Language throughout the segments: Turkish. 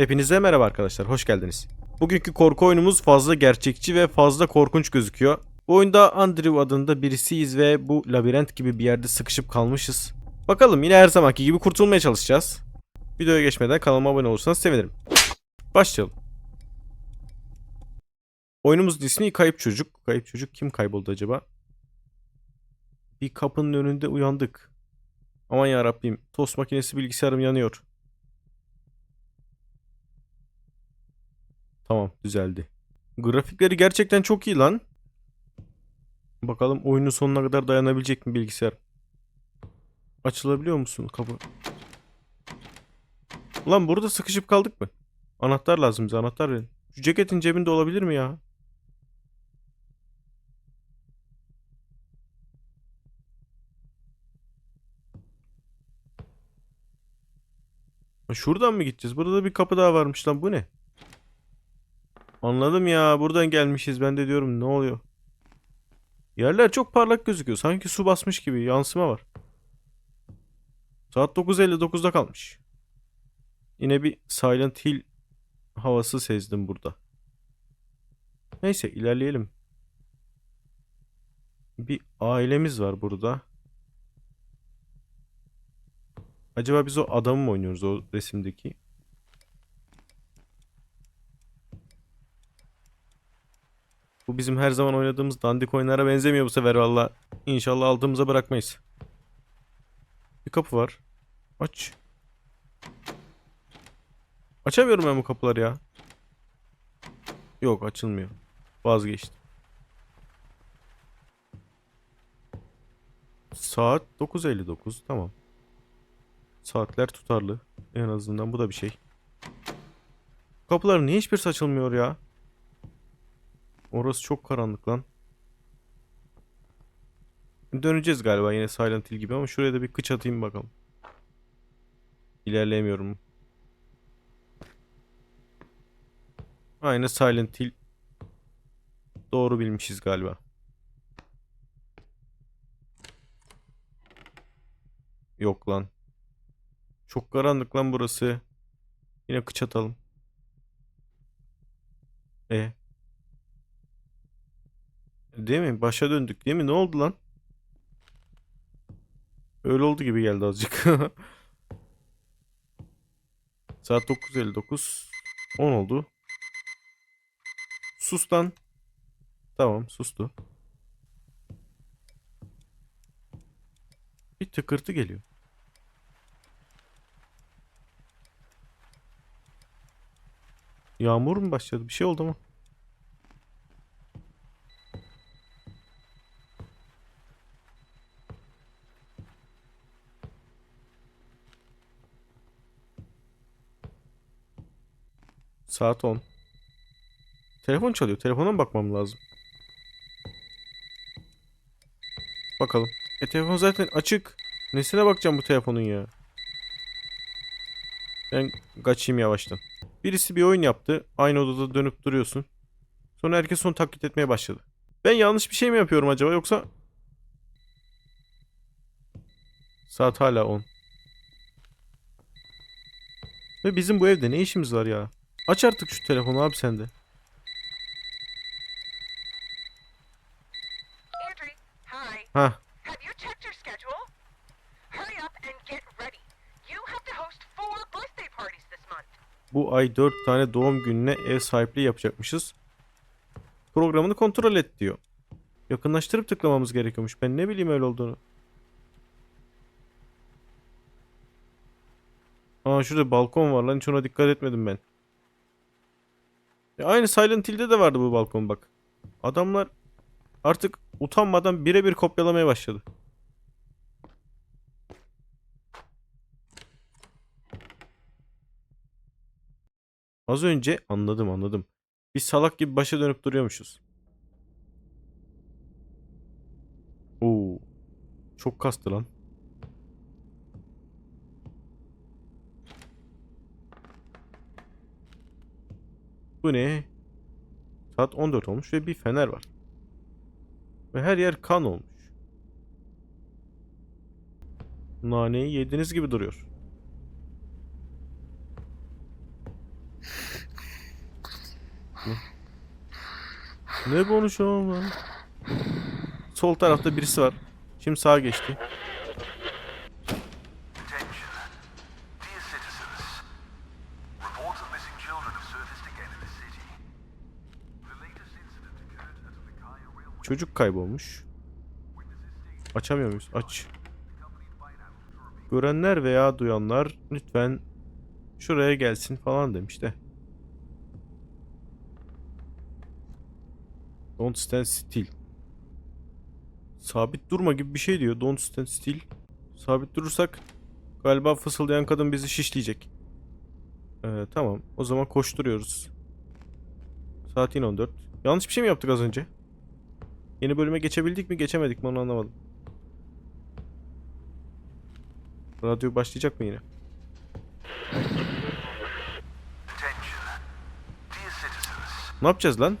Hepinize merhaba arkadaşlar, hoş geldiniz. Bugünkü korku oyunumuz fazla gerçekçi ve fazla korkunç gözüküyor. Bu oyunda Andrew adında birisiyiz ve bu labirent gibi bir yerde sıkışıp kalmışız. Bakalım yine her zamanki gibi kurtulmaya çalışacağız. Videoya geçmeden kanalıma abone olursanız sevinirim. Başlayalım. Oyunumuzun ismi Kayıp Çocuk. Kayıp Çocuk kim kayboldu acaba? Bir kapının önünde uyandık. Aman ya Rabbim, tost makinesi bilgisayarım yanıyor. Tamam düzeldi. Grafikleri gerçekten çok iyi lan. Bakalım oyunun sonuna kadar dayanabilecek mi bilgisayar? Açılabiliyor musun kapı? Ulan burada sıkışıp kaldık mı? Anahtar lazım bize anahtar verin. Şu ceketin cebinde olabilir mi ya? Şuradan mı gideceğiz? Burada bir kapı daha varmış lan bu ne? Anladım ya. Buradan gelmişiz. Ben de diyorum ne oluyor? Yerler çok parlak gözüküyor. Sanki su basmış gibi. Yansıma var. Saat 9.59'da kalmış. Yine bir Silent Hill havası sezdim burada. Neyse ilerleyelim. Bir ailemiz var burada. Acaba biz o adamı mı oynuyoruz o resimdeki? Bu bizim her zaman oynadığımız dandik oyunlara benzemiyor bu sefer valla. İnşallah altımıza bırakmayız. Bir kapı var. Aç. Açamıyorum ben bu kapıları ya. Yok açılmıyor. Vazgeçtim. Saat 9.59 tamam. Saatler tutarlı. En azından bu da bir şey. Kapıların niye hiçbirisi açılmıyor ya? Orası çok karanlık lan. Döneceğiz galiba yine Silent Hill gibi ama şuraya da bir kıç atayım bakalım. İlerleyemiyorum. Aynı Silent Hill. Doğru bilmişiz galiba. Yok lan. Çok karanlık lan burası. Yine kıç atalım. E. Değil mi? Başa döndük değil mi? Ne oldu lan? Öyle oldu gibi geldi azıcık. Saat 9.59. 10 oldu. Sus lan. Tamam sustu. Bir tıkırtı geliyor. Yağmur mu başladı? Bir şey oldu mu? Saat 10. Telefon çalıyor. Telefona mı bakmam lazım? Bakalım. E telefon zaten açık. Nesine bakacağım bu telefonun ya? Ben kaçayım yavaştan. Birisi bir oyun yaptı. Aynı odada dönüp duruyorsun. Sonra herkes onu taklit etmeye başladı. Ben yanlış bir şey mi yapıyorum acaba yoksa... Saat hala 10. Ve bizim bu evde ne işimiz var ya? Aç artık şu telefonu abi sen de. Andrew, hi. Hah. Have you checked your schedule? Hurry up and get ready. You have to host four birthday parties this month. Bu ay 4 tane doğum gününe ev sahipliği yapacakmışız. Programını kontrol et diyor. Yakınlaştırıp tıklamamız gerekiyormuş. Ben ne bileyim öyle olduğunu. Aa şurada balkon var lan hiç ona dikkat etmedim ben. Ya aynı Silent Hill'de de vardı bu balkon bak. Adamlar artık utanmadan birebir kopyalamaya başladı. Az önce anladım anladım. Biz salak gibi başa dönüp duruyormuşuz. Oo. Çok kastı lan. Bu ne? Saat 14 olmuş ve bir fener var. Ve her yer kan olmuş. Naneyi yediğiniz gibi duruyor. Ne, ne konuşuyorsun lan? Sol tarafta birisi var. Şimdi sağa geçti. Çocuk kaybolmuş. Açamıyor muyuz? Aç. Görenler veya duyanlar lütfen şuraya gelsin falan demiş de. Don't stand still. Sabit durma gibi bir şey diyor. Don't stand still. Sabit durursak galiba fısıldayan kadın bizi şişleyecek. Ee, tamam. O zaman koşturuyoruz. Saat yine 14. Yanlış bir şey mi yaptık az önce? Yeni bölüme geçebildik mi geçemedik mi onu anlamadım. Radyo başlayacak mı yine? Ne yapacağız lan?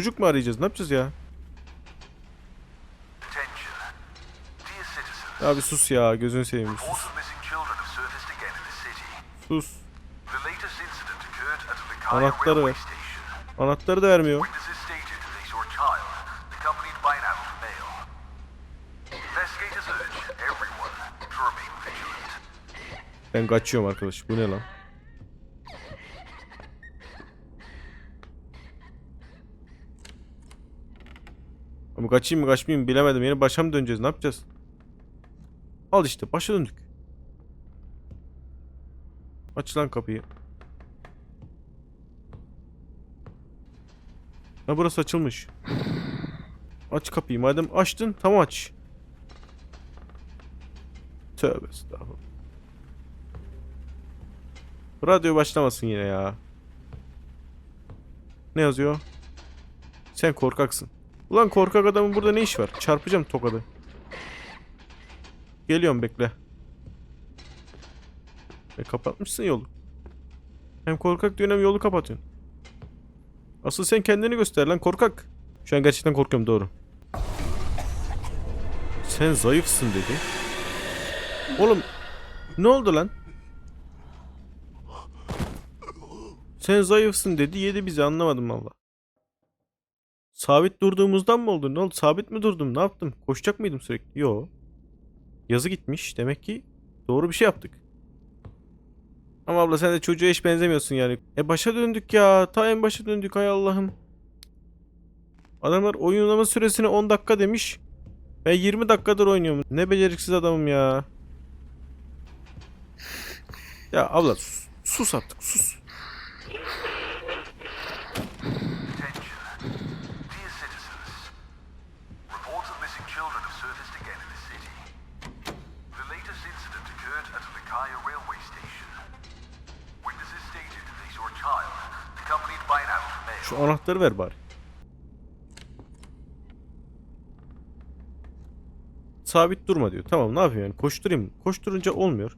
Çocuk mu arayacağız? Ne yapacağız ya? Bir sus ya. Gözünü seveyim sus. Sus. Anahtarı ver. Anahtarı da vermiyor. Ben kaçıyorum arkadaş. Bu ne lan? Ama kaçayım mı kaçmayayım bilemedim. Yine başa mı döneceğiz? Ne yapacağız? Al işte başa döndük. Aç lan kapıyı. Ha burası açılmış. Aç kapıyı. Madem açtın tamam aç. Tövbe estağfurullah. Radyo başlamasın yine ya. Ne yazıyor? Sen korkaksın. Ulan korkak adamın burada ne iş var? Çarpacağım tokadı. Geliyorum bekle. E kapatmışsın yolu. Hem korkak diyorsun hem yolu kapatıyorsun. Asıl sen kendini göster lan korkak. Şu an gerçekten korkuyorum doğru. Sen zayıfsın dedi. Oğlum ne oldu lan? Sen zayıfsın dedi yedi bizi anlamadım valla. Sabit durduğumuzdan mı oldu? Ne oldu? Sabit mi durdum? Ne yaptım? Koşacak mıydım sürekli? Yo. Yazı gitmiş. Demek ki doğru bir şey yaptık. Ama abla sen de çocuğa hiç benzemiyorsun yani. E başa döndük ya. Ta en başa döndük hay Allah'ım. Adamlar oyunlama süresini 10 dakika demiş. Ben 20 dakikadır oynuyorum. Ne beceriksiz adamım ya. Ya abla sus, sus artık sus. Şu anahtarı ver bari. Sabit durma diyor. Tamam ne yapayım yani? Koşturayım. Koşturunca olmuyor.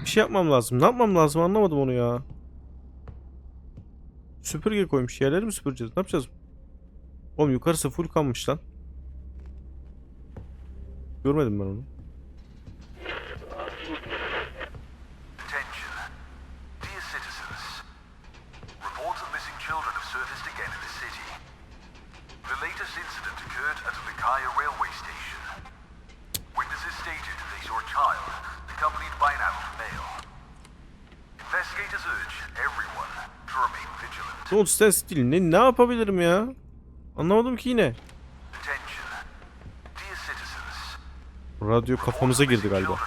Bir şey yapmam lazım. Ne yapmam lazım anlamadım onu ya. Süpürge koymuş. Yerleri mi süpüreceğiz? Ne yapacağız? Oğlum yukarısı full kalmış lan. Görmedim ben onu. Latest incident occurred at the Kaya Railway Station. Witnesses stated they saw a child accompanied by an adult male. Investigators urge everyone to remain vigilant. Don't stand still. Ne, ne yapabilirim ya? Anlamadım ki yine. Radyo kafamıza girdi galiba.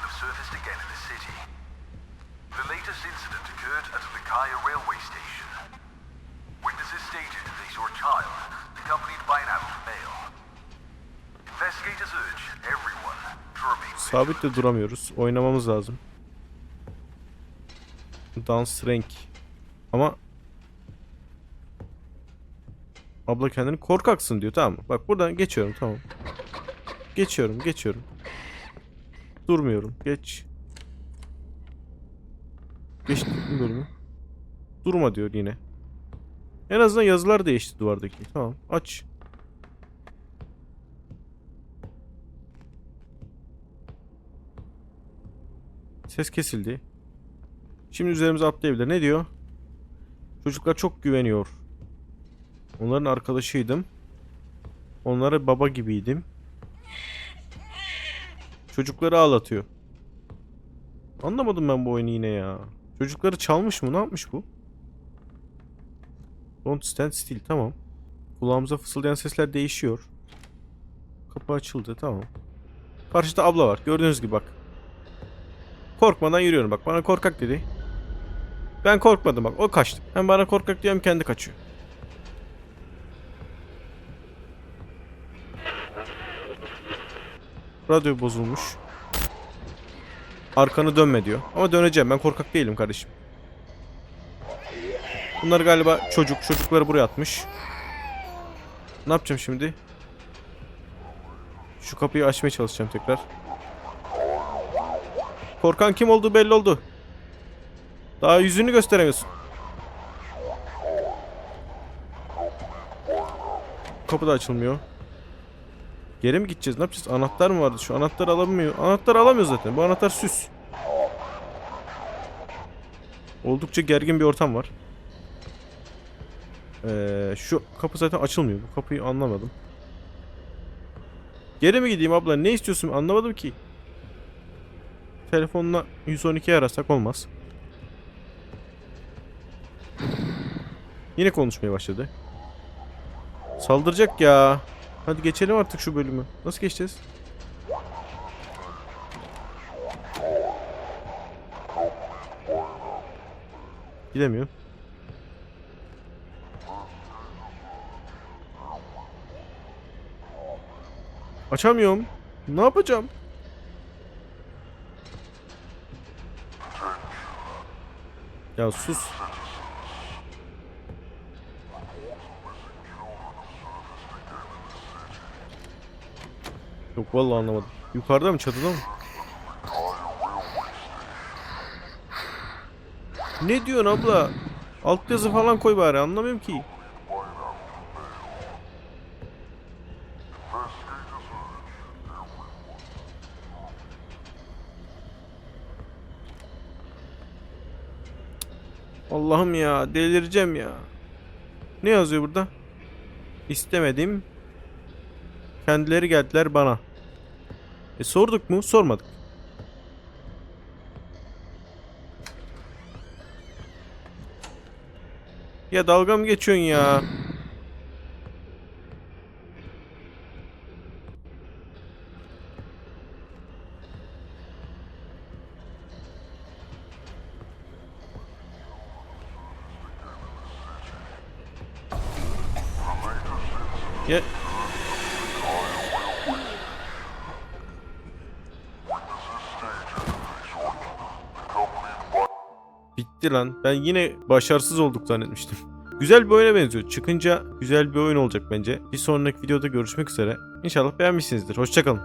Sabit de duramıyoruz. Oynamamız lazım. Dans renk. Ama Abla kendini korkaksın diyor tamam mı? Bak buradan geçiyorum tamam. Geçiyorum geçiyorum. Durmuyorum geç. Geçtim bölümü. Durma diyor yine. En azından yazılar değişti duvardaki. Tamam aç. Ses kesildi. Şimdi üzerimize atlayabilir. Ne diyor? Çocuklar çok güveniyor. Onların arkadaşıydım. Onlara baba gibiydim. Çocukları ağlatıyor. Anlamadım ben bu oyunu yine ya. Çocukları çalmış mı? Ne yapmış bu? Don't stand still. Tamam. Kulağımıza fısıldayan sesler değişiyor. Kapı açıldı. Tamam. Karşıda abla var. Gördüğünüz gibi bak. Korkmadan yürüyorum bak. Bana korkak dedi. Ben korkmadım bak. O kaçtı. Hem bana korkak diyor kendi kaçıyor. Radyo bozulmuş. Arkanı dönme diyor. Ama döneceğim. Ben korkak değilim kardeşim. Bunlar galiba çocuk. Çocukları buraya atmış. Ne yapacağım şimdi? Şu kapıyı açmaya çalışacağım tekrar. Korkan kim olduğu belli oldu. Daha yüzünü gösteremiyorsun. Kapı da açılmıyor. Geri mi gideceğiz? Ne yapacağız? Anahtar mı vardı? Şu anahtarı alamıyor. Anahtar alamıyoruz zaten. Bu anahtar süs. Oldukça gergin bir ortam var. Ee, şu kapı zaten açılmıyor. Bu kapıyı anlamadım. Geri mi gideyim abla? Ne istiyorsun? Anlamadım ki. Telefonla 112 arasak olmaz. Yine konuşmaya başladı. Saldıracak ya. Hadi geçelim artık şu bölümü. Nasıl geçeceğiz? Gidemiyor. Açamıyorum. Ne yapacağım? Ya sus. Yok vallahi anlamadım. Yukarıda mı çatıda mı? Ne diyorsun abla? Alt yazı falan koy bari anlamıyorum ki. Allah'ım ya delireceğim ya. Ne yazıyor burada? İstemedim. Kendileri geldiler bana. E sorduk mu? Sormadık. Ya dalga mı geçiyorsun ya? Ya Bitti lan. Ben yine başarısız olduk zannetmiştim. Güzel bir oyuna benziyor. Çıkınca güzel bir oyun olacak bence. Bir sonraki videoda görüşmek üzere. İnşallah beğenmişsinizdir. Hoşçakalın.